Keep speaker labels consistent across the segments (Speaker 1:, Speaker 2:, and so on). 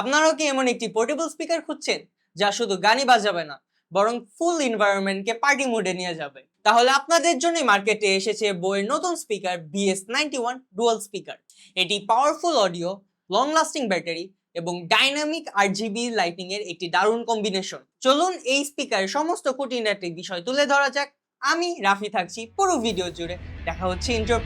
Speaker 1: আপনারাও কি এমন একটি পোর্টেবল স্পিকার খুঁজছেন যা শুধু গানই বাজাবে না, বরং ফুল এনভায়রনমেন্টকে পার্টি মোডে নিয়ে যাবে? তাহলে আপনাদের জন্য মার্কেটে এসেছে বইয়ের নতুন speaker BS ninety one dual speaker এটি powerful audio long lasting battery এবং ডাইনামিক আর জিবি লাইটিং এর একটি দারুণ কম্বিনেশন চলুন এই স্পিকারের সমস্ত খুঁটিনাটি বিষয় তুলে ধরা যাক। আমি রাফি থাকছি পুরো ভিডিও জুড়ে। দেখা হচ্ছে ইন্টার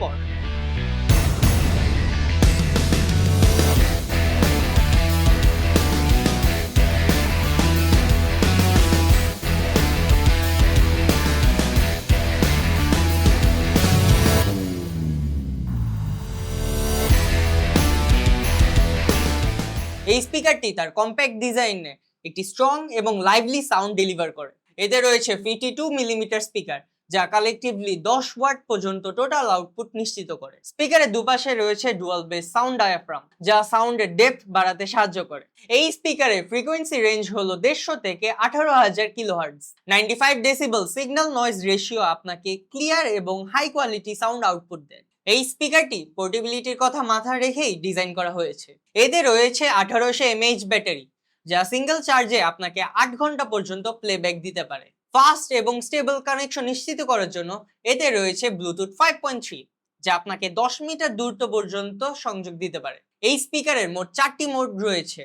Speaker 1: এই স্পিকারটি তার কম্প্যাক্ট ডিজাইনে একটি স্ট্রং এবং লাইভলি সাউন্ড ডেলিভার করে। এতে রয়েছে ফিফটি টু মিলিমিটার স্পিকার যা কালেকটিভলি দশ ওয়াট পর্যন্ত টোটাল আউটপুট নিশ্চিত করে। স্পিকারের দুপাশে রয়েছে ডুয়াল বেস সাউন্ড ডায়াফ্রাম যা সাউন্ডের ডেপথ বাড়াতে সাহায্য করে। এই স্পিকারের ফ্রিকোয়েন্সি রেঞ্জ হলো দেড়শো থেকে আঠারো হাজার kilohertz ninety five decibel signal noise ratio আপনাকে ক্লিয়ার এবং হাই কোয়ালিটি সাউন্ড আউটপুট দেয়। এই স্পিকারটি পোর্টেবিলিটির কথা মাথায় রেখেই ডিজাইন করা হয়েছে। এতে রয়েছে আঠারোশো এমএইচ ব্যাটারি যা সিঙ্গেল চার্জে আপনাকে আট ঘণ্টা পর্যন্ত প্লেব্যাক দিতে পারে। ফাস্ট এবং স্টেবল কানেকশন নিশ্চিত করার জন্য এতে রয়েছে ব্লুটুথ ফাইভ পয়েন্ট থ্রি যা আপনাকে দশ মিটার দূরত্ব পর্যন্ত সংযোগ দিতে পারে। এই স্পিকারের মোট চারটি মোড রয়েছে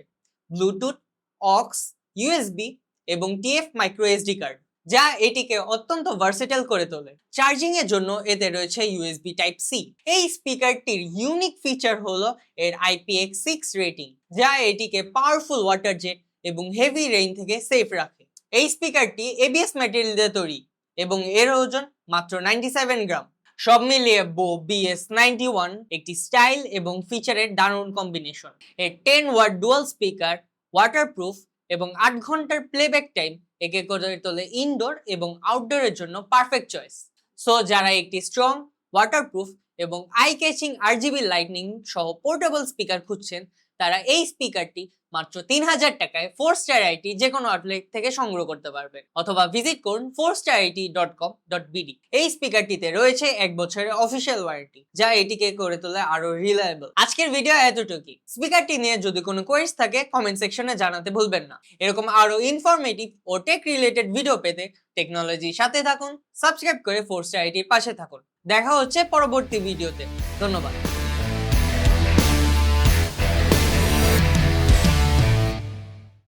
Speaker 1: Bluetooth aux U S B এবং T F micro S D card যা এটিকে অত্যন্ত ভার্সেটাল করে তোলে। চার্জিং এর জন্য এতে রয়েছে ইউএসবি টাইপ সি এই স্পিকারটির ইউনিক ফিচার হলো এর আইপিএক্স সিক্স রেটিং যা এটিকে পাওয়ারফুল ওয়াটার জেট এবং হেভি রেইন থেকে সেফ রাখে। এই স্পিকারটি এবিএস ম্যাটেরিয়াল দিয়ে তৈরি এবং এর ওজন মাত্র নাইনটি সেভেন গ্রাম। সব মিলিয়ে বো বিএস নাইনটি ওয়ান একটি স্টাইল এবং ফিচারের দারুণ কম্বিনেশন এর ten watt dual speaker waterproof এবং আট ঘণ্টার প্লেব্যাক টাইম একে করে তোলে ইনডোর এবং আউটডোরের জন্য পারফেক্ট চয়েস সো যারা একটি স্ট্রং ওয়াটারপ্রুফ এবং আই ক্যাচিং আরজিবি লাইটনিং সহ পোর্টেবল স্পিকার খুঁজছেন, তারা এই স্পিকারটি মাত্র তিন হাজার টাকায় ফোর স্টার আইটি যে কোনো আউটলেট থেকে সংগ্রহ করতে পারবেন অথবা ভিজিট করুন four star IT dot com dot BD এই স্পিকারটিতে রয়েছে এক বছরের অফিসিয়াল ওয়ারেন্টি যা এটিকে করে তোলে আরও রিলায়েবল আজকের ভিডিও এতটুকুই। স্পিকারটি নিয়ে যদি কোনো কোয়েস থাকে কমেন্ট সেকশনে জানাতে ভুলবেন না। এরকম আরও ইনফরমেটিভ ও টেক রিলেটেড ভিডিও পেতে টেকনোলজির সাথে থাকুন সাবস্ক্রাইব করে ফোর স্টার আইটির পাশে থাকুন। দেখা হচ্ছে পরবর্তী ভিডিওতে ধন্যবাদ।